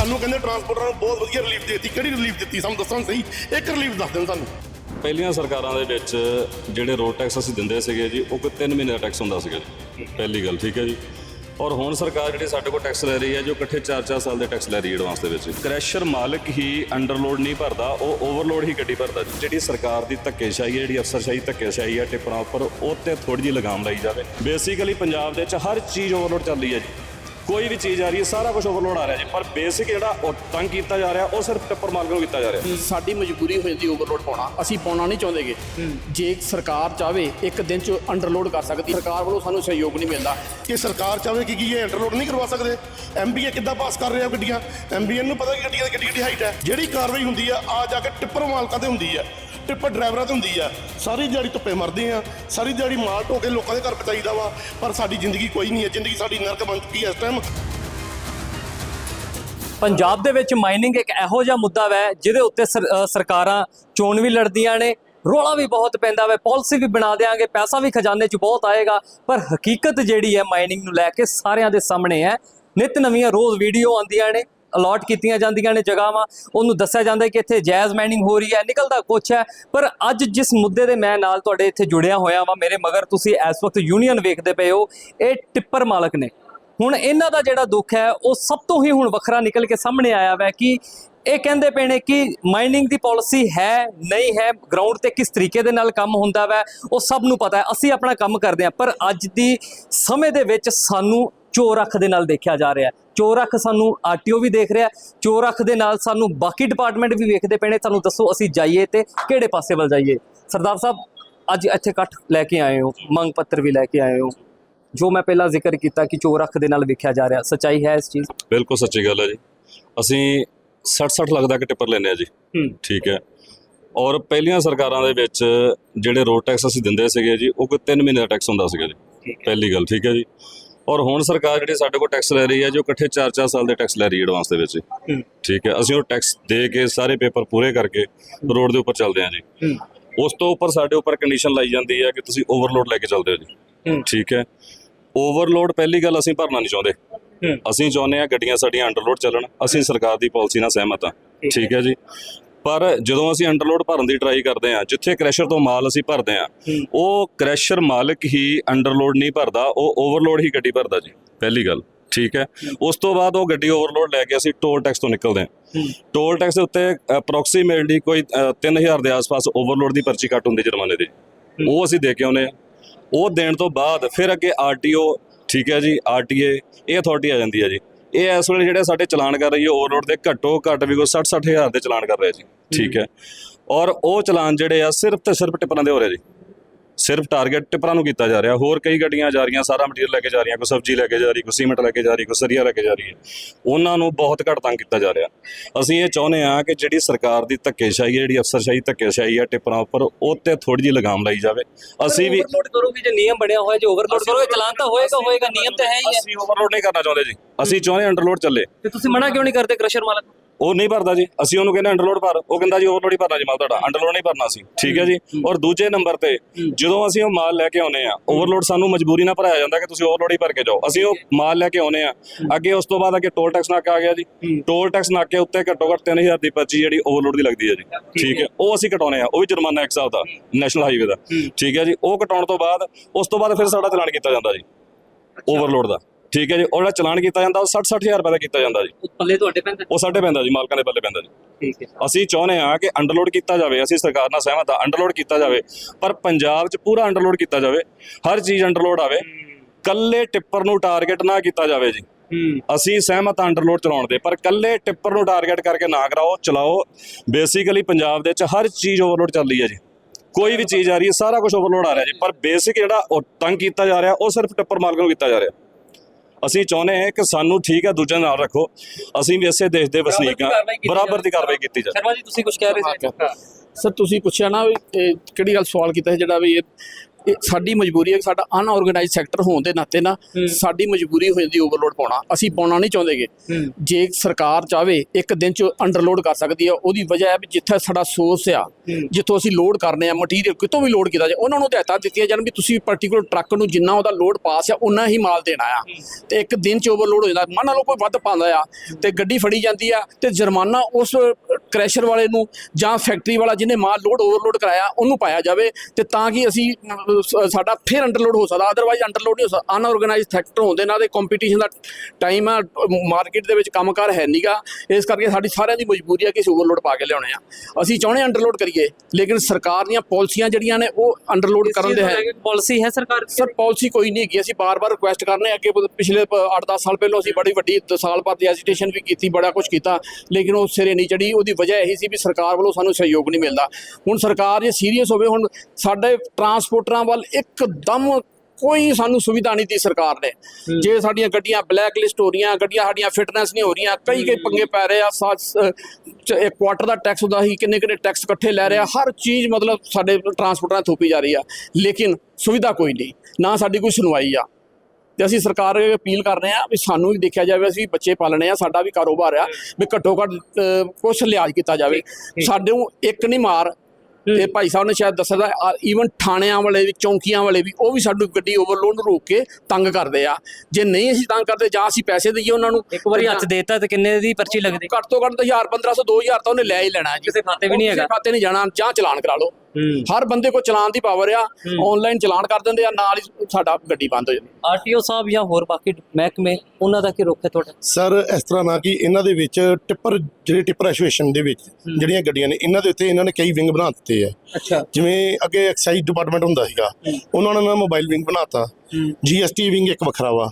ਸਾਨੂੰ ਕਹਿੰਦੇ ਟਰਾਂਸਪੋਰਟਰਾਂ ਨੂੰ ਬਹੁਤ ਵਧੀਆ ਰਿਲੀਫ ਦਿੱਤੀ। ਕਿਹੜੀ ਰਿਲੀਫ ਦਿੱਤੀ? ਸਾਨੂੰ ਦੱਸਣ ਸਹੀ? ਇੱਕ ਰਿਲੀਫ ਦੱਸ ਦੇਣ ਸਾਨੂੰ। ਪਹਿਲੀਆਂ ਸਰਕਾਰਾਂ ਦੇ ਵਿੱਚ ਜਿਹੜੇ ਰੋਡ ਟੈਕਸ ਅਸੀਂ ਦਿੰਦੇ ਸੀਗੇ ਜੀ, ਉਹ ਕੋਈ 3 ਮਹੀਨੇ ਦਾ ਟੈਕਸ ਹੁੰਦਾ ਸੀਗਾ ਜੀ। ਪਹਿਲੀ ਗੱਲ, ਠੀਕ ਹੈ ਜੀ। ਔਰ ਹੁਣ ਸਰਕਾਰ ਜਿਹੜੀ ਸਾਡੇ ਕੋਲ ਟੈਕਸ ਲੈ ਰਹੀ ਹੈ, ਜੋ ਇਕੱਠੇ 4-4 ਸਾਲ ਦੇ ਟੈਕਸ ਲੈ ਰਹੀ ਹੈ ਐਡਵਾਂਸ ਦੇ ਵਿੱਚ ਕ੍ਰੈਸ਼ਰ ਮਾਲਕ ਹੀ ਅੰਡਰਲੋਡ ਨਹੀਂ ਭਰਦਾ, ਉਹ ਓਵਰਲੋਡ ਹੀ ਗੱਡੀ ਭਰਦਾ ਜਿਹੜੀ ਸਰਕਾਰ ਦੀ ਧੱਕੇਸ਼ਾਹੀ ਹੈ, ਜਿਹੜੀ ਅਫਸਰਸ਼ਾਹੀ ਧੱਕੇਸ਼ਾਹੀ ਹੈ ਟਿੱਪਰਾਂ ਉੱਪਰ, ਉਹ ਤੇ ਥੋੜੀ ਜਿਹੀ ਲਗਾਮ ਲਾਈ ਜਾਵੇ। ਬੇਸਿਕਲੀ ਪੰਜਾਬ ਦੇ ਵਿੱਚ ਹਰ ਚੀਜ਼ ਓਵਰਲੋਡ ਚੱਲ ਰਹੀ ਹੈ ਜੀ। ਕੋਈ ਵੀ ਚੀਜ਼ ਆ ਰਹੀ ਹੈ ਸਾਰਾ ਕੁਝ ਓਵਰਲੋਡ ਆ ਰਿਹਾ ਜੀ। ਪਰ ਬੇਸਿਕ ਜਿਹੜਾ ਉਹ ਤੰਗ ਕੀਤਾ ਜਾ ਰਿਹਾ ਉਹ ਸਿਰਫ ਟਿੱਪਰ ਮਾਲਕ ਨੂੰ ਕੀਤਾ ਜਾ ਰਿਹਾ। ਸਾਡੀ ਮਜਬੂਰੀ ਹੋ ਜਾਂਦੀ ਓਵਰਲੋਡ ਪਾਉਣਾ। ਅਸੀਂ ਪਾਉਣਾ ਨਹੀਂ ਚਾਹੁੰਦੇਗੇ। ਜੇ ਸਰਕਾਰ ਚਾਵੇ ਇੱਕ ਦਿਨ ਚ ਅੰਡਰਲੋਡ ਕਰ ਸਕਦੀ। ਸਰਕਾਰ ਵੱਲੋਂ ਸਾਨੂੰ ਸਹਿਯੋਗ ਨਹੀਂ ਮਿਲਦਾ। ਕਿ ਸਰਕਾਰ ਚਾਹਵੇ ਕਿ ਕੀ ਇਹ ਅੰਡਰਲੋਡ ਨਹੀਂ ਕਰਵਾ ਸਕਦੇ ਐਮਬੀਏ ਕਿੱਦਾਂ ਪਾਸ ਕਰ ਰਹੇ ਆ ਗੱਡੀਆਂ? ਐਮਬੀਏ ਨੂੰ ਪਤਾ ਕਿ ਗੱਡੀਆਂ ਦੀ ਕਿੱਡੀ ਕਿੱਡੀ ਹਾਈਟ ਹੈ। ਜਿਹੜੀ ਕਾਰਵਾਈ ਹੁੰਦੀ ਆ ਆ ਜਾ ਕੇ ਟਿੱਪਰ ਮਾਲਕਾਂ ਤੇ ਹੁੰਦੀ ਆ। ਟਿੱਪਰ ਡਰਾਈਵਰਾਂ ਤੇ ਹੁੰਦੀ ਆ। ਸਾਰੀ ਦਿਹਾੜੀ ਧੁੱਪੇ ਮਰਦੇ ਆ। ਸਾਰੀ ਦਿਹਾੜੀ ਮਾਲ ਢੋ ਕੇ ਲੋਕਾਂ ਦੇ ਘਰ ਪਹੁੰਚਾਈਦਾ ਵਾ। ਪਰ ਸਾਡੀ ਜ਼ਿੰਦਗੀ ਕੋਈ ਨਹੀਂ ਹੈ ਜ਼ਿੰਦਗੀ ਸਾਡੀ ਨਰਕ ਬਣ ਚੁੱਕੀ ਹੈ ਇਸ ਟਾਈਮ ਪੰਜਾਬ ਦੇ ਵਿੱਚ ਮਾਈਨਿੰਗ ਇੱਕ ਇਹੋ ਜਿਹਾ ਮੁੱਦਾ ਵੈ, ਜਿਹਦੇ ਉੱਤੇ ਸਰਕਾਰਾਂ ਚੋਣ ਵੀ ਲੜਦੀਆਂ ਨੇ, ਰੋਲਾ ਵੀ ਬਹੁਤ ਪੈਂਦਾ ਵੈ ਪਾਲਿਸੀ ਵੀ ਬਣਾ ਦੇਾਂਗੇ ਪੈਸਾ ਵੀ ਖਜ਼ਾਨੇ 'ਚ ਬਹੁਤ ਆਏਗਾ। ਪਰ ਹਕੀਕਤ ਜਿਹੜੀ ਹੈ ਮਾਈਨਿੰਗ ਨੂੰ ਲੈ ਕੇ ਸਾਰਿਆਂ ਦੇ ਸਾਹਮਣੇ ਹੈ। ਨਿਤ ਨਵੀਆਂ ਰੋਜ਼ ਵੀਡੀਓ ਆਉਂਦੀਆਂ ਨੇ। ਅਲਾਟ ਕੀਤੀਆਂ ਜਾਂਦੀਆਂ ਨੇ ਜਗ੍ਹਾਵਾਂ, ਉਹਨੂੰ ਦੱਸਿਆ ਜਾਂਦਾ ਕਿ ਇੱਥੇ ਜਾਇਜ਼ ਮਾਈਨਿੰਗ ਹੋ ਰਹੀ ਹੈ, ਨਿਕਲਦਾ ਕੁਛ ਹੈ, ਪਰ ਅੱਜ ਜਿਸ ਮੁੱਦੇ ਦੇ ਮੈਂ ਨਾਲ ਤੁਹਾਡੇ ਇੱਥੇ ਜੁੜਿਆ ਹੋਇਆ ਵਾਂ, ਮੇਰੇ ਮਗਰ ਤੁਸੀਂ ਇਸ ਵਕਤ ਯੂਨੀਅਨ ਵੇਖਦੇ ਪਏ ਹੋ, ਇਹ ਟਿੱਪਰ ਮਾਲਕ ਨੇ। ਹੁਣ ਇਹਨਾਂ ਦਾ ਜਿਹੜਾ ਦੁੱਖ ਹੈ, ਉਹ ਸਭ ਤੋਂ ਹੀ ਹੁਣ ਵੱਖਰਾ ਨਿਕਲ ਕੇ ਸਾਹਮਣੇ ਆਇਆ ਵੈ ਕਿ ਇਹ ਕਹਿੰਦੇ ਪਏ ਨੇ ਕਿ ਮਾਈਨਿੰਗ ਦੀ ਪਾਲਿਸੀ ਹੈ, ਨਹੀਂ ਹੈ ਗਰਾਊਂਡ ਤੇ ਕਿਸ ਤਰੀਕੇ ਦੇ ਨਾਲ ਕੰਮ ਹੁੰਦਾ ਵੈ, ਉਹ ਸਭ ਨੂੰ ਪਤਾ ਹੈ, ਅਸੀਂ ਆਪਣਾ ਕੰਮ ਕਰਦੇ ਹਾਂ, ਪਰ ਅੱਜ ਦੀ ਸਮੇਂ ਦੇ ਵਿੱਚ ਸਾਨੂੰ ਚੋਰ ਅੱਖ ਦੇ ਨਾਲ ਦੇਖਿਆ ਜਾ ਰਿਹਾ ਚੋਰ ਅੱਖ ਸਾਨੂੰ ਆਰਟੀਓ ਵੀ ਦੇਖ ਰਿਹਾ। ਚੋਰ ਅੱਖ ਦੇ ਨਾਲ ਸਾਨੂੰ ਬਾਕੀ ਡਿਪਾਰਟਮੈਂਟ ਵੀ ਵੇਖਦੇ ਪਏ ਨੇ। ਸਾਨੂੰ ਦੱਸੋ ਅਸੀਂ ਜਾਈਏ ਤੇ ਕਿਹੜੇ ਪਾਸੇ ਵੱਲ ਜਾਈਏ। ਸਰਦਾਰ ਸਾਹਿਬ ਅੱਜ ਇੱਥੇ ਇਕੱਠ ਲੈ ਕੇ ਆਏ ਹੋ। ਮੰਗ ਪੱਤਰ ਵੀ ਲੈ ਕੇ ਆਏ ਹੋ। ਜੋ ਮੈਂ ਪਹਿਲਾਂ ਜ਼ਿਕਰ ਕੀਤਾ ਕਿ ਚੋਰ ਅੱਖ ਦੇ ਨਾਲ ਵੇਖਿਆ ਜਾ ਰਿਹਾ। ਸੱਚਾਈ ਹੈ ਇਸ ਚੀਜ਼? ਬਿਲਕੁਲ ਸੱਚੀ ਗੱਲ ਹੈ ਜੀ। ਅਸੀਂ 60-60 ਲੱਖ ਦਾ ਕਿ ਟਿੱਪਰ ਲੈਂਦੇ ਆ ਜੀ। ਠੀਕ ਹੈ। ਔਰ ਪਹਿਲੀਆਂ ਸਰਕਾਰਾਂ ਦੇ ਵਿੱਚ ਜਿਹੜੇ ਰੋਡ ਟੈਕਸ ਅਸੀਂ ਦਿੰਦੇ ਸੀਗੇ ਜੀ ਉਹ ਕੋਈ 3 ਮਹੀਨੇ ਦਾ ਟੈਕਸ ਹੁੰਦਾ ਸੀਗਾ ਜੀ। ਪਹਿਲੀ ਗੱਲ ਠੀਕ ਹੈ ਜੀ। ਔਰ ਹੁਣ ਸਰਕਾਰ ਜਿਹੜੀ ਸਾਡੇ ਕੋਲ ਟੈਕਸ ਲੈ ਰਹੀ ਹੈ ਜੋ ਇਕੱਠੇ 4-4 ਸਾਲ ਦੇ ਟੈਕਸ ਲੈ ਰਹੀ ਹੈ ਐਡਵਾਂਸ ਦੇ ਵਿੱਚ ਠੀਕ ਹੈ ਅਸੀਂ ਉਹ ਟੈਕਸ ਦੇ ਕੇ ਸਾਰੇ ਪੇਪਰ ਪੂਰੇ ਕਰਕੇ ਰੋਡ ਦੇ ਉੱਪਰ ਚੱਲਦੇ ਹਾਂ ਜੀ। ਉਸ ਤੋਂ ਉੱਪਰ ਸਾਡੇ ਉੱਪਰ ਕੰਡੀਸ਼ਨ ਲਾਈ ਜਾਂਦੀ ਹੈ ਕਿ ਤੁਸੀਂ ਓਵਰਲੋਡ ਲੈ ਕੇ ਚੱਲਦੇ ਹੋ ਜੀ। ਠੀਕ ਹੈ ਓਵਰਲੋਡ ਪਹਿਲੀ ਗੱਲ ਅਸੀਂ ਭਰਨਾ ਨਹੀਂ ਚਾਹੁੰਦੇ। ਅਸੀਂ ਚਾਹੁੰਦੇ ਹਾਂ ਗੱਡੀਆਂ ਸਾਡੀਆਂ ਅੰਡਰਲੋਡ ਚੱਲਣ ਅਸੀਂ ਸਰਕਾਰ ਦੀ ਪਾਲਿਸੀ ਨਾਲ ਸਹਿਮਤ ਠੀਕ ਠੀਕ ਹੈ ਜੀ। ਪਰ ਜਦੋਂ ਅਸੀਂ ਅੰਡਰਲੋਡ ਭਰਨ ਦੀ ਟਰਾਈ ਕਰਦੇ ਹਾਂ ਜਿੱਥੇ ਕ੍ਰੈਸ਼ਰ ਤੋਂ ਮਾਲ ਅਸੀਂ ਭਰਦੇ ਹੂੰ। ਉਹ ਕ੍ਰੈਸ਼ਰ ਮਾਲਕ ਹੀ ਅੰਡਰਲੋਡ ਨਹੀਂ ਭਰਦਾ ਉਹ ਓਵਰਲੋਡ ਹੀ ਗੱਡੀ ਭਰਦਾ ਜੀ ਪਹਿਲੀ ਗੱਲ ਠੀਕ ਹੈ? ਉਸ ਤੋਂ ਬਾਅਦ ਉਹ ਗੱਡੀ ਓਵਰਲੋਡ ਲੈ ਕੇ ਅਸੀਂ ਟੋਲ ਟੈਕਸ ਤੋਂ ਨਿਕਲਦੇ ਹਾਂ। ਟੋਲ ਟੈਕਸ ਦੇ ਉੱਤੇ ਅਪਰੋਕਸੀਮੇਟਲੀ ਕੋਈ ਅ, 3000 ਦੇ ਆਸ-ਪਾਸ ਓਵਰਲੋਡ ਦੀ ਪਰਚੀ ਕੱਟ ਹੁੰਦੀ ਜੁਰਮਾਨੇ ਦੀ। ਉਹ ਅਸੀਂ ਦੇ ਕੇ ਆਉਨੇ ਆ ਉਹ ਦੇਣ ਤੋਂ ਬਾਅਦ ਫਿਰ ਅੱਗੇ ਆਰਟੀਓ ਠੀਕ ਹੈ ਜੀ ਆਰਟੀਏ ਇਹ ਅਥਾਰਟੀ ਆ ਜਾਂਦੀ ਹੈ ਜੀ। ਇਹ ਇਸ ਵੇਲੇ ਜਿਹੜੇ ਸਾਡੇ ਚਲਾਨ ਕਰ ਰਹੀ ਹੈ ਓਵਰਲੋਡ ਦੇ ਘੱਟੋ ਘੱਟ ਵੀ ਕੋਈ 60 ਹਜ਼ਾਰ ਦੇ ਚਲਾਨ ਕਰ ਰਿਹਾ ਜੀ। ਠੀਕ ਹੈ। ਔਰ ਉਹ ਚਲਾਨ ਜਿਹੜੇ ਆ, ਸਿਰਫ ਤੇ ਸਿਰਫ ਟਿੱਪਰਾਂ ਦੇ ਹੋ ਰਹੇ ਜੀ। ਸਿਰਫ ਟਾਰਗੇਟ ਟਿੱਪਰਾਂ ਨੂੰ ਕੀਤਾ ਜਾ ਰਿਹਾ। ਹੋਰ ਕਈ ਗੱਡੀਆਂ ਜਾ ਰਹੀਆਂ ਸਾਰਾ ਮਟੀਰੀਅਲ ਲੈ ਕੇ ਜਾ ਰਹੀਆਂ ਕੋਈ ਸਬਜ਼ੀ ਲੈ ਕੇ ਜਾ ਰਹੀ ਕੋਈ ਸੀਮੈਂਟ ਲੈ ਕੇ ਜਾ ਰਹੀ ਕੋਈ ਸਰੀਆ ਲੈ ਕੇ ਜਾ ਰਹੀ ਹੈ। ਉਹਨਾਂ ਨੂੰ ਬਹੁਤ ਘੱਟ ਤੰਗ ਕੀਤਾ ਜਾ ਰਿਹਾ। ਅਸੀਂ ਇਹ ਚਾਹੁੰਦੇ ਹਾਂ ਕਿ ਜਿਹੜੀ ਸਰਕਾਰ ਦੀ ਧੱਕੇਸ਼ਾਹੀ ਹੈ ਜਿਹੜੀ ਅਫਸਰਸ਼ਾਹੀ ਧੱਕੇਸ਼ਾਹੀ ਹੈ ਟਿੱਪਰਾਂ ਉੱਪਰ ਉਹ ਤੇ ਥੋੜੀ ਜਿਹੀ ਲਗਾਮ ਲਾਈ ਜਾਵੇ। ਅਸੀਂ ਵੀ ਓਵਰਲੋਡ ਕਰੋਗੇ ਜੇ ਨਿਯਮ ਬਣਿਆ ਹੋਇਆ ਜੇ ਓਵਰਲੋਡ ਕਰੋਗੇ ਚਲਾਨ ਤਾਂ ਹੋਏਗਾ ਹੋਏਗਾ ਨਿਯਮ ਤਾਂ ਹੈ ਹੀ ਹੈ। ਅਸੀਂ ਓਵਰਲੋਡ ਨਹੀਂ ਕਰਨਾ ਚਾਹੁੰਦੇ ਜੀ। ਅਸੀਂ ਚਾਹੁੰਦੇ ਅੰਡਰਲੋਡ ਚੱਲੇ। ਤੇ ਤੁਸੀਂ ਮਨਾ ਕਿਉਂ ਨਹੀਂ ਕਰਦੇ ਕ੍ਰਸ਼ਰ ਮਾਲਕ? ਉਹ ਨਹੀਂ ਭਰਦਾ ਜੀ। ਅਸੀਂ ਉਹਨੂੰ ਕਹਿੰਦੇ ਅੰਡਰਲੋਡ ਭਰ। ਉਹ ਕਹਿੰਦਾ ਜੀ ਓਵਰਲੋਡ ਹੀ ਭਰਨਾ ਜੀ ਮਾਲ ਤੁਹਾਡਾ। ਅੰਡਰਲੋਡ ਨਹੀਂ ਭਰਨਾ ਸੀ ਠੀਕ ਹੈ ਜੀ। ਔਰ ਦੂਜੇ ਨੰਬਰ ਤੇ ਜਦੋਂ ਅਸੀਂ ਉਹ ਮਾਲ ਲੈ ਕੇ ਆਉਨੇ ਆ ਓਵਰਲੋਡ ਸਾਨੂੰ ਮਜਬੂਰੀ ਨਾਲ ਭਰਾਇਆ ਜਾਂਦਾ ਕਿ ਤੁਸੀਂ ਓਵਰਲੋਡ ਹੀ ਭਰ ਕੇ ਜਾਓ। ਅਸੀਂ ਉਹ ਮਾਲ ਲੈ ਕੇ ਆਉਨੇ ਆ ਅੱਗੇ ਉਸ ਤੋਂ ਬਾਅਦ ਅੱਗੇ ਟੋਲ ਟੈਕਸ ਨਾਕਾ ਆ ਗਿਆ ਜੀ। ਟੋਲ ਟੈਕਸ ਨਾਕੇ ਉੱਤੇ ਘੱਟੋ ਘੱਟ 3000 ਦੀ ਪਰਚੀ ਜਿਹੜੀ ਓਵਰਲੋਡ ਦੀ ਲੱਗਦੀ ਹੈ ਜੀ। ਠੀਕ ਹੈ। ਉਹ ਅਸੀਂ ਕਟਾਉਨੇ ਆ ਉਹ ਵੀ ਜੁਰਮਾਨਾ ਇੱਕ ਹਿਸਾਬ ਦਾ ਨੈਸ਼ਨਲ ਹਾਈਵੇ ਦਾ। ਠੀਕ ਹੈ ਜੀ। ਉਹ ਕਟਾਉਣ ਤੋਂ ਬਾਅਦ ਉਸ ਤੋਂ ਬਾਅਦ ਫਿਰ ਸਾਡਾ ਚਲਾਨ ਕੀਤਾ ਜਾਂਦਾ ਜੀ। ਓਵਰਲੋਡ ਦਾ। ਠੀਕ ਹੈ ਜੀ ਉਹ ਜਿਹੜਾ ਚਲਾਨ ਕੀਤਾ ਜਾਂਦਾ ਉਹ 60 60000 ਰੁਪਏ ਦਾ ਕੀਤਾ ਜਾਂਦਾ ਜੀ। ਪੱਲੇ ਤੁਹਾਡੇ ਪੈਂਦੇ? ਉਹ ਸਾਡੇ ਪੈਂਦਾ ਜੀ ਮਾਲਕਾਂ ਦੇ ਪੱਲੇ ਪੈਂਦਾ ਜੀ। ਠੀਕ ਹੈ। ਅਸੀਂ ਚਾਹੁੰਦੇ ਹਾਂ ਕਿ ਅੰਡਰਲੋਡ ਕੀਤਾ ਜਾਵੇ ਅਸੀਂ ਸਰਕਾਰ ਨਾਲ ਸਹਿਮਤ ਹਾਂ ਅੰਡਰਲੋਡ ਕੀਤਾ ਜਾਵੇ ਪਰ ਪੰਜਾਬ 'ਚ ਪੂਰਾ ਅੰਡਰਲੋਡ ਕੀਤਾ ਜਾਵੇ ਹਰ ਚੀਜ਼ ਅੰਡਰਲੋਡ ਆਵੇ ਕੱਲੇ ਟਿੱਪਰ ਨੂੰ ਟਾਰਗੇਟ ਨਾ ਕੀਤਾ ਜਾਵੇ ਜੀ। ਅਸੀਂ ਸਹਿਮਤ ਅੰਡਰਲੋਡ ਚਲਾਉਣ ਦੇ ਪਰ ਕੱਲੇ ਟਿੱਪਰ ਨੂੰ ਟਾਰਗੇਟ ਕਰਕੇ ਨਾ ਕਰਾਓ ਚਲਾਓ ਬੇਸਿਕਲੀ ਪੰਜਾਬ ਦੇ ਵਿੱਚ ਹਰ ਚੀਜ਼ ਓਵਰਲੋਡ ਚੱਲ ਰਹੀ ਹੈ ਜੀ। ਕੋਈ ਵੀ ਚੀਜ਼ ਆ ਰਹੀ ਹੈ ਸਾਰਾ ਕੁਝ ਓਵਰਲੋਡ ਆ ਰਿਹਾ ਜੀ ਪਰ ਬੇਸਿਕ ਜਿਹੜਾ ਉਹ ਤੰਗ ਕੀਤਾ ਜਾ ਰਿਹਾ ਉਹ ਸਿਰਫ ਟਿੱਪਰ ਮਾਲਕ ਨੂੰ ਕੀਤਾ ਜਾ ਰਿਹਾ। ਅਸੀਂ ਚਾਹੁੰਦੇ ਹਾਂ ਕਿ ਸਾਨੂੰ ਠੀਕ ਹੈ ਦੂਜੇ ਨਾਲ ਰੱਖੋ। ਅਸੀਂ ਵੀ ਇਸੇ ਦੇਸ਼ ਦੇ ਵਸਨੀਕ ਹਾਂ। ਬਰਾਬਰ ਦੀ ਕਾਰਵਾਈ ਕੀਤੀ ਜਾਵੇ ਸ਼ਰਮਾ ਜੀ ਤੁਸੀਂ ਕੁਝ ਕਹਿ ਰਹੇ ਸੀ? ਸਰ ਤੁਸੀਂ ਪੁੱਛਿਆ ਨਾ ਕਿਹੜੀ ਗੱਲ ਸਵਾਲ ਕੀਤਾ ਸੀ ਜਿਹੜਾ ਵੀ ਇਹ ਇਹ ਸਾਡੀ ਮਜਬੂਰੀ ਹੈ ਕਿ ਸਾਡਾ ਅਨਆਰਗੇਨਾਈਜ਼ਡ ਸੈਕਟਰ ਹੋਣ ਦੇ ਨਾਤੇ ਨਾ ਸਾਡੀ ਮਜਬੂਰੀ ਹੋ ਜਾਂਦੀ ਓਵਰਲੋਡ ਪਾਉਣਾ। ਅਸੀਂ ਪਾਉਣਾ ਨਹੀਂ ਚਾਹੁੰਦੇਗੇ ਜੇ ਸਰਕਾਰ ਚਾਵੇ ਇੱਕ ਦਿਨ ਚ ਅੰਡਰਲੋਡ ਕਰ ਸਕਦੀ ਹੈ। ਉਹਦੀ ਵਜ੍ਹਾ ਹੈ ਵੀ ਜਿੱਥੇ ਸਾਡਾ ਸੋਰਸ ਆ ਜਿੱਥੋਂ ਅਸੀਂ ਲੋਡ ਕਰਨੇ ਆ ਮਟੀਰੀਅਲ ਕਿਤੋਂ ਵੀ ਲੋਡ ਕੀਤਾ ਜਾਏ ਉਹਨਾਂ ਨੂੰ ਹਦਾਇਤਾਂ ਦਿੱਤੀਆਂ ਜਾਣ ਵੀ ਤੁਸੀਂ ਪਾਰਟਿਕੂਲਰ ਟਰੱਕ ਨੂੰ ਜਿੰਨਾ ਉਹਦਾ ਲੋਡ ਪਾਸ ਆ ਉਨਾ ਹੀ ਮਾਲ ਦੇਣਾ ਆ। ਤੇ ਇੱਕ ਦਿਨ ਚ ਓਵਰਲੋਡ ਹੋ ਜਾਂਦਾ। ਮੰਨ ਲਓ ਕੋਈ ਵੱਧ ਪਾਉਂਦਾ ਆ ਤੇ ਗੱਡੀ ਫੜੀ ਜਾਂਦੀ ਆ ਤੇ ਜੁਰਮਾਨਾ ਉਸ ਕ੍ਰੈਸ਼ਰ ਵਾਲੇ ਨੂੰ ਜਾਂ ਫੈਕਟਰੀ ਵਾਲਾ ਜਿਹਨੇ ਮਾਲ ਲੋਡ ਓਵਰਲੋਡ ਕਰਾਇਆ ਉਹਨੂੰ ਪਾਇਆ ਜਾਵੇ ਤੇ ਤਾਂ ਕਿ ਅਸੀਂ ਸਾਡਾ ਫਿਰ ਅੰਡਰਲੋਡ ਹੋ ਸਕਦਾ ਅਦਰਵਾਈਜ਼ ਅੰਡਰਲੋਡ ਨਹੀਂ ਹੋ ਸਕਦਾ। ਅਨਆਰਗੇਨਾਈਜ਼ਡ ਸੈਕਟਰ ਹੁੰਦੇ ਨਾਲ ਦੇ ਕੰਪੀਟੀਸ਼ਨ ਦਾ ਟਾਈਮ ਆ ਮਾਰਕੀਟ ਦੇ ਵਿੱਚ ਕੰਮਕਾਰ ਹੈ ਨਹੀਂਗਾ ਇਸ ਕਰਕੇ ਸਾਡੀ ਸਾਰਿਆਂ ਦੀ ਮਜਬੂਰੀ ਹੈ ਕਿ ਅਸੀਂ ਓਵਰਲੋਡ ਪਾ ਕੇ ਲਿਆਉਣੇ ਆ। ਅਸੀਂ ਚਾਹੁੰਦੇ ਅੰਡਰਲੋਡ ਕਰੀਏ ਲੇਕਿਨ ਸਰਕਾਰ ਦੀਆਂ ਪਾਲਿਸੀਆਂ ਜਿਹੜੀਆਂ ਨੇ ਉਹ ਅੰਡਰਲੋਡ ਕਰਨ ਦੇ ਹੈ। ਪਾਲਿਸੀ ਹੈ ਸਰਕਾਰ ਦੀ? ਸਰ ਪਾਲਿਸੀ ਕੋਈ ਨਹੀਂ ਹੈਗੀ। ਅਸੀਂ ਬਾਰ-ਬਾਰ ਰਿਕੁਐਸਟ ਕਰਨੇ ਅੱਗੇ ਪ- ਪਿਛਲੇ 8-10 ਸਾਲ ਪਹਿਲਾਂ ਅਸੀਂ ਬੜੀ ਵੱਡੀ ਸਾਲ ਭਰ ਦੀ ਐਜੀਟੇਸ਼ਨ ਵੀ ਕੀਤੀ ਬੜਾ ਕੁਝ ਕੀਤਾ ਲੇਕਿਨ ਉਹ ਸਿਰੇ ਨਹੀਂ ਚੜੀ ਉਹਦੀ ਵਜ੍ਹਾ ਇਹੀ ਸੀ ਵੀ ਸਰਕਾਰ ਵੱਲੋਂ ਸਾਨੂੰ ਸਹਿਯੋਗ ਨਹੀਂ ਮਿਲਦਾ। ਹੁਣ ਸਰਕਾਰ ਜੇ ਸੀਰੀਅਸ ਹੋਵੇ ਹੁਣ ਸਾਡੇ ਟਰਾਂਸਪੋਰਟਰਾਂ ਵੱਲ ਇੱਕਦਮ ਕੋਈ ਸਾਨੂੰ ਸੁਵਿਧਾ ਨਹੀਂ ਦਿੱਤੀ ਸਰਕਾਰ ਨੇ। ਜੇ ਸਾਡੀਆਂ ਗੱਡੀਆਂ ਬਲੈਕ ਲਿਸਟ ਹੋ ਰਹੀਆਂ ਗੱਡੀਆਂ ਸਾਡੀਆਂ ਫਿਟਨੈਸ ਨਹੀਂ ਹੋ ਰਹੀਆਂ ਕਈ ਕਈ ਪੰਗੇ ਪੈ ਰਹੇ ਆ ਇੱਕ ਕੁਆਟਰ ਦਾ ਟੈਕਸ ਹੁੰਦਾ ਸੀ ਕਿੰਨੇ ਕਿੰਨੇ ਟੈਕਸ ਇਕੱਠੇ ਲੈ ਰਿਹਾ ਹਰ ਚੀਜ਼ ਮਤਲਬ ਸਾਡੇ ਟਰਾਂਸਪੋਰਟਰਾਂ ਥੋਪੀ ਜਾ ਰਹੀ ਆ। ਲੇਕਿਨ ਸੁਵਿਧਾ ਕੋਈ ਨਹੀਂ ਨਾ ਸਾਡੀ ਕੋਈ ਸੁਣਵਾਈ ਆ। ਤੇ ਅਸੀਂ ਸਰਕਾਰ ਅੱਗੇ ਅਪੀਲ ਕਰ ਰਹੇ ਆ ਵੀ ਸਾਨੂੰ ਵੀ ਦੇਖਿਆ ਜਾਵੇ ਅਸੀਂ ਬੱਚੇ ਪਾਲਣੇ ਆ ਸਾਡਾ ਵੀ ਕਾਰੋਬਾਰ ਆ ਵੀ ਘੱਟੋ ਘੱਟ ਅ, ਕੁਛ ਲਿਹਾਜ਼ ਕੀਤਾ ਜਾਵੇ। ਸਾਡੇ ਨੂੰ ਇੱਕ ਨਹੀਂ ਮਾਰ ਤੇ ਭਾਈ ਸਾਹਿਬ ਨੇ ਸ਼ਾਇਦ ਦੱਸਿਆ ਈਵਨ ਥਾਣਿਆਂ ਵਾਲੇ ਵੀ ਚੌਂਕੀਆਂ ਵਾਲੇ ਵੀ ਉਹ ਵੀ ਸਾਡੀ ਗੱਡੀ ਓਵਰਲੋਡ ਨੂੰ ਰੋਕ ਕੇ ਤੰਗ ਕਰਦੇ ਆ। ਜੇ ਨਹੀਂ ਅਸੀਂ ਤੰਗ ਕਰਦੇ ਜਾਂ ਅਸੀਂ ਪੈਸੇ ਦਈਏ ਉਹਨਾਂ ਨੂੰ ਇੱਕ ਵਾਰੀ ਹੱਥ ਦੇਤਾ ਤੇ ਕਿੰਨੇ ਦੀ ਪਰਚੀ ਲੱਗਦੀ? ਘੱਟ ਤੋਂ ਘੱਟ 1000 1500 2000 ਤਾਂ ਉਹਨੇ ਲੈ ਹੀ ਲੈਣਾ ਜੀ। ਕਿਸੇ ਖਾਤੇ ਵੀ ਨਹੀਂ ਹੈਗਾ। ਖਾਤੇ ਨਹੀਂ ਜਾਣਾ ਜਾਂ ਚਲਾਨ ਕਰਾ ਲਓ। ਹਰ ਬੰਦੇ ਕੋਲ ਚਲਾਨ ਦੀ ਪਾਵਰ ਆ ਆਨਲਾਈਨ ਚਲਾਨ ਕਰ ਦਿੰਦੇ ਆ ਨਾਲ ਹੀ ਸਾਡਾ ਗੱਡੀ ਬੰਦ ਹੋ ਜਾਂਦੀ। ਆਰਟੀਓ ਸਾਹਿਬ ਜਾਂ ਹੋਰ ਬਾਕੀ ਮਹਿਕਮੇ ਉਹਨਾਂ ਦਾ ਕੀ ਰੁਖ ਹੈ ਤੁਹਾਡਾ? ਸਰ ਇਸ ਤਰ੍ਹਾਂ ਨਾ ਕਿ ਇਹਨਾਂ ਦੇ ਵਿੱਚ ਟਿੱਪਰ ਜਿਹੜੇ ਟਿੱਪਰ ਐਸੋਸੀਏਸ਼ਨ ਦੇ ਵਿੱਚ ਜਿਹੜੀਆਂ ਗੱਡੀਆਂ ਨੇ ਇਹਨਾਂ ਦੇ ਉੱਤੇ ਇਹਨਾਂ ਨੇ ਕਈ ਵਿੰਗ ਬਣਾ ਦਿੱਤੇ ਆ। ਅੱਛਾ। ਜਿਵੇਂ ਅੱਗੇ ਐਕਸਾਈਜ਼ ਡਿਪਾਰਟਮੈਂਟ ਹੁੰਦਾ ਸੀਗਾ ਉਹਨਾਂ ਨੇ ਨਾ ਮੋਬਾਈਲ ਵਿੰਗ ਬਣਾਤਾ ਜੀਐਸਟੀ ਵਿੰਗ ਇੱਕ ਵੱਖਰਾ ਵਾ।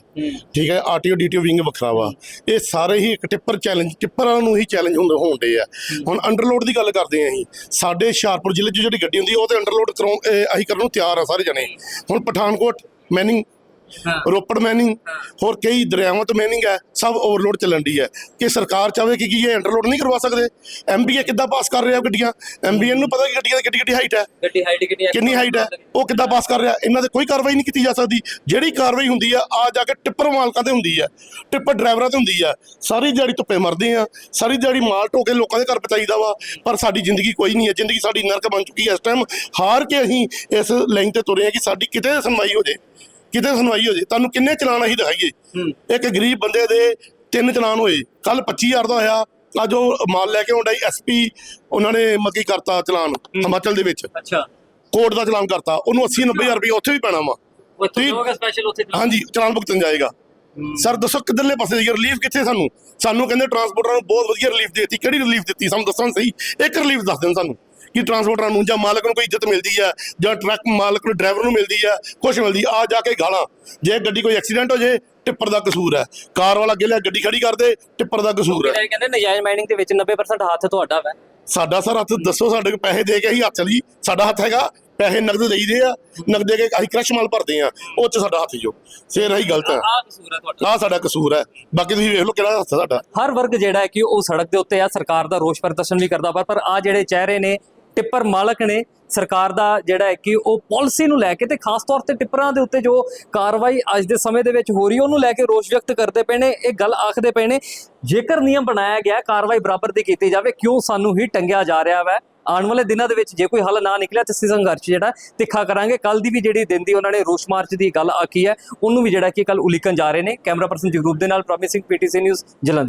ਠੀਕ ਹੈ ਆਰਟੀਓ ਡੀਟੀਓ ਵਿੰਗ ਵੱਖਰਾ ਵਾ। ਇਹ ਸਾਰੇ ਹੀ ਇੱਕ ਟਿੱਪਰ ਚੈਲੰਜ ਟਿੱਪਰਾਂ ਨੂੰ ਹੀ ਚੈਲੰਜ ਹੁੰਦੇ ਹੋਣਦੇ ਆ। ਹੁਣ ਅੰਡਰਲੋਡ ਦੀ ਗੱਲ ਕਰਦੇ ਆ ਅਸੀਂ। ਸਾਡੇ ਹੁਸ਼ਿਆਰਪੁਰ ਜ਼ਿਲ੍ਹੇ 'ਚ ਜਿਹੜੀ ਗੱਡੀ ਹੁੰਦੀ ਉਹ ਤੇ ਅੰਡਰਲੋਡ ਕਰਾਉਣ ਅਸੀਂ ਕਰਨ ਨੂੰ ਤਿਆਰ ਆ ਸਾਰੇ ਜਣੇ। ਹੁਣ ਪਠਾਨਕੋਟ ਮੈਨਿੰਗ ਰੋਪੜ ਮੈਨਿੰਗ ਹੋਰ ਕਈ ਦਰਿਆਵਾਂ ਤੋਂ ਮੈਨਿੰਗ ਹੈ ਸਭ ਓਵਰਲੋਡ ਚੱਲਣ ਦੀ ਹੈ ਕਿ ਸਰਕਾਰ ਚਾਹਵੇ ਕਿ ਕੀ ਇਹ ਅੰਡਰਲੋਡ ਨਹੀਂ ਕਰਵਾ ਸਕਦੇ? ਐਮਬੀਏ ਕਿੱਦਾਂ ਪਾਸ ਕਰ ਰਿਹਾ ਗੱਡੀਆਂ? ਐਮਬੀਏ ਨੂੰ ਪਤਾ ਕਿ ਗੱਡੀਆਂ ਦੀ ਕਿੱਡੀ ਕਿੱਡੀ ਹਾਈਟ ਹੈ ਗੱਡੀ ਹਾਈਟ ਕਿੰਨੀ ਹੈ ਕਿੰਨੀ ਹਾਈਟ ਹੈ ਉਹ ਕਿੱਦਾਂ ਪਾਸ ਕਰ ਰਿਹਾ? ਇਹਨਾਂ ਤੇ ਕੋਈ ਕਾਰਵਾਈ ਨਹੀਂ ਕੀਤੀ ਜਾ ਸਕਦੀ। ਜਿਹੜੀ ਕਾਰਵਾਈ ਹੁੰਦੀ ਆ ਆ ਜਾ ਕੇ ਟਿੱਪਰ ਮਾਲਕਾਂ ਤੇ ਹੁੰਦੀ ਆ। ਟਿੱਪਰ ਡਰਾਈਵਰਾਂ ਤੇ ਹੁੰਦੀ ਆ। ਸਾਰੀ ਦਿਹਾੜੀ ਧੁੱਪੇ ਮਰਦੇ ਆ। ਸਾਰੀ ਦਿਹਾੜੀ ਮਾਲ ਢੋ ਕੇ ਲੋਕਾਂ ਦੇ ਘਰ ਪਹੁੰਚਾਈਦਾ ਵਾ। ਪਰ ਸਾਡੀ ਜ਼ਿੰਦਗੀ ਕੋਈ ਨਹੀਂ ਹੈ ਜ਼ਿੰਦਗੀ ਸਾਡੀ ਨਰਕ ਬਣ ਚੁੱਕੀ ਹੈ ਇਸ ਟਾਈਮ ਹਾਰ ਕੇ ਅਸੀਂ ਇਸ ਲਾਈਨ ਤੇ ਤੁਰੇ ਆ ਕਿ ਸਾਡੀ ਕਿਤੇ ਸੁਣਵਾਈ ਹੋ ਜੇ। ਕਿਤੇ ਸੁਣਵਾਈ ਹੋ ਜੇ। ਤੁਹਾਨੂੰ ਕਿੰਨੇ ਚਲਾਨ ਅਸੀਂ ਦਿਖਾਈਏ? ਇੱਕ ਗਰੀਬ ਬੰਦੇ ਦੇ ਤਿੰਨ ਚਲਾਨ ਹੋਏ। ਕੱਲ 25000 ਦਾ ਹੋਇਆ। ਅੱਜ ਉਹ ਮਾਲ ਲੈ ਕੇ ਆਉਂਦਾ ਐਸਪੀ ਉਹਨਾਂ ਨੇ ਮੱਕੀ ਕਰਤਾ ਚਲਾਨ ਹਿਮਾਚਲ ਦੇ ਵਿੱਚ। ਅੱਛਾ। ਕੋਰਟ ਦਾ ਚਲਾਨ ਕਰਤਾ ਉਹਨੂੰ 80 90000 ਰੁਪਏ ਉੱਥੇ ਵੀ ਪੈਣਾ ਵਾ। ਉੱਥੇ ਤੁਸੀਂ- ਹੋਗਾ ਸਪੈਸ਼ਲ ਉੱਥੇ ਹਾਂਜੀ ਚਲਾਨ ਭੁਗਤਣ ਜਾਏਗਾ। ਸਰ ਦੱਸੋ ਕਿੱਧਰਲੇ ਪਾਸੇ ਦੀ ਰਿਲੀਫ ਕਿੱਥੇ ਸਾਨੂੰ? ਸਾਨੂੰ ਕਹਿੰਦੇ ਟਰਾਂਸਪੋਰਟਰਾਂ ਨੂੰ ਬਹੁਤ ਵਧੀਆ ਰਿਲੀਫ ਦੇਤੀ। ਕਿਹੜੀ ਰਿਲੀਫ ਦਿੱਤੀ? ਸਾਨੂੰ ਦੱਸਣ ਸਹੀ। ਇੱਕ ਰਿਲੀਫ ਦੱਸ ਦੇਣ ਸਾਨੂੰ ਕਿ ਟਰਾਂਸਪੋਰਟਰਾਂ ਨੂੰ ਜਾਂ ਮਾਲਕ ਨੂੰ ਕੋਈ ਇੱਜ਼ਤ ਮਿਲਦੀ ਹੈ ਜਾਂ ਟਰੱਕ ਮਾਲਕ ਨੂੰ ਡਰਾਈਵਰ ਨੂੰ ਮਿਲਦੀ ਹੈ ਕੁਛ ਮਿਲਦੀ ਆ ਜਾ ਕੇ ਗਾਲਾਂ। ਜੇ ਗੱਡੀ ਕੋਈ ਐਕਸੀਡੈਂਟ ਹੋ ਜੇ ਟਿੱਪਰ ਦਾ ਕਸੂਰ ਹੈ। ਕਾਰ ਵਾਲਾ ਅੱਗੇ ਲਿਆ ਗੱਡੀ ਖੜੀ ਕਰਦੇ ਟਿੱਪਰ ਦਾ ਕਸੂਰ ਹੈ। ਕਹਿੰਦੇ ਨਜਾਇਜ਼ ਮਾਈਨਿੰਗ ਦੇ ਵਿੱਚ 90% ਹੱਥ ਤੁਹਾਡਾ ਵਾ। ਸਾਡਾ ਸਰ ਹੱਥ ਦੱਸੋ ਸਾਡੇ ਕੋਲ ਪੈਸੇ ਦੇ ਕੇ ਅਸੀਂ ਹੱਥ ਚਲੀ ਸਾਡਾ ਹੱਥ ਹੈਗਾ ਪੈਸੇ ਨਗਦ ਦੇਈਦੇ ਆ ਨਗਦ ਦੇ ਕੇ ਅਸੀਂ ਕ੍ਰਸ਼ ਮਾਲ ਭਰਦੇ ਆ ਉਹ ਚ ਸਾਡਾ ਹੱਥ ਜੋ। ਫੇਰ ਅਸੀਂ ਗਲਤ ਹੈ। ਆਹ ਕਸੂਰ ਹੈ ਤੁਹਾਡਾ। ਸਾਡਾ ਕਸੂਰ ਹੈ। ਬਾਕੀ ਤੁਸੀਂ ਵੇਖ ਲਓ ਕਿਹੜਾ ਹੱਥ ਹੈ ਸਾਡਾ। ਹਰ ਵਰਗ ਜਿਹੜਾ ਹੈ ਕਿ ਉਹ ਸੜਕ ਦੇ ਉੱਤੇ ਆ ਸਰਕਾਰ ਦਾ ਰੋਸ ਪ੍ਰਦਰਸ਼ਨ ਵੀ ਕਰਦਾ ਵਾ ਪਰ ਆ ਜਿਹੜੇ ਚਿਹਰੇ ਨੇ ਟਿੱਪਰ ਮਾਲਕ ਨੇ ਸਰਕਾਰ ਦਾ ਜਿਹੜਾ ਹੈ ਕਿ ਉਹ ਪਾਲਿਸੀ ਨੂੰ ਲੈ ਕੇ ਤੇ ਖਾਸ ਤੌਰ ਤੇ ਟਿੱਪਰਾਂ ਦੇ ਉੱਤੇ ਜੋ ਕਾਰਵਾਈ ਅੱਜ ਦੇ ਸਮੇਂ ਦੇ ਵਿੱਚ ਹੋ ਰਹੀ ਉਹਨੂੰ ਲੈ ਕੇ ਰੋਸ ਵਿਅਕਤ ਕਰਦੇ ਪਏ ਨੇ, ਇਹ ਗੱਲ ਆਖਦੇ ਪਏ ਨੇ। ਜੇਕਰ ਨਿਯਮ ਬਣਾਇਆ ਗਿਆ, ਕਾਰਵਾਈ ਬਰਾਬਰ ਦੀ ਕੀਤੀ ਜਾਵੇ, ਕਿਉਂ ਸਾਨੂੰ ਹੀ ਟੰਗਿਆ ਜਾ ਰਿਹਾ ਵੈ? ਆਉਣ ਵਾਲੇ ਦਿਨਾਂ ਦੇ ਵਿੱਚ ਜੇ ਕੋਈ ਹੱਲ ਨਾ ਨਿਕਲਿਆ ਤੇ ਅਸੀਂ ਸੰਘਰਸ਼ ਜਿਹੜਾ ਤਿੱਖਾ ਕਰਾਂਗੇ। ਕੱਲ ਦੀ ਵੀ ਜਿਹੜੀ ਦਿਨ ਦੀ ਉਹਨਾਂ ਨੇ ਰੋਸ ਮਾਰਚ ਦੀ ਗੱਲ ਆਖੀ ਹੈ, ਉਹਨੂੰ ਵੀ ਜਿਹੜਾ ਕਿ ਕੱਲ ਉਲੀਕਣ ਜਾ ਰਹੇ ਨੇ। ਕੈਮਰਾ ਪਰਸਨ ਜਗਰੂਪ ਦੇ ਨਾਲ ਪ੍ਰੋਮਿਸਿੰਗ ਪੀਟੀਸੀ ਨਿਊਜ਼, ਜਲੰਧਰ।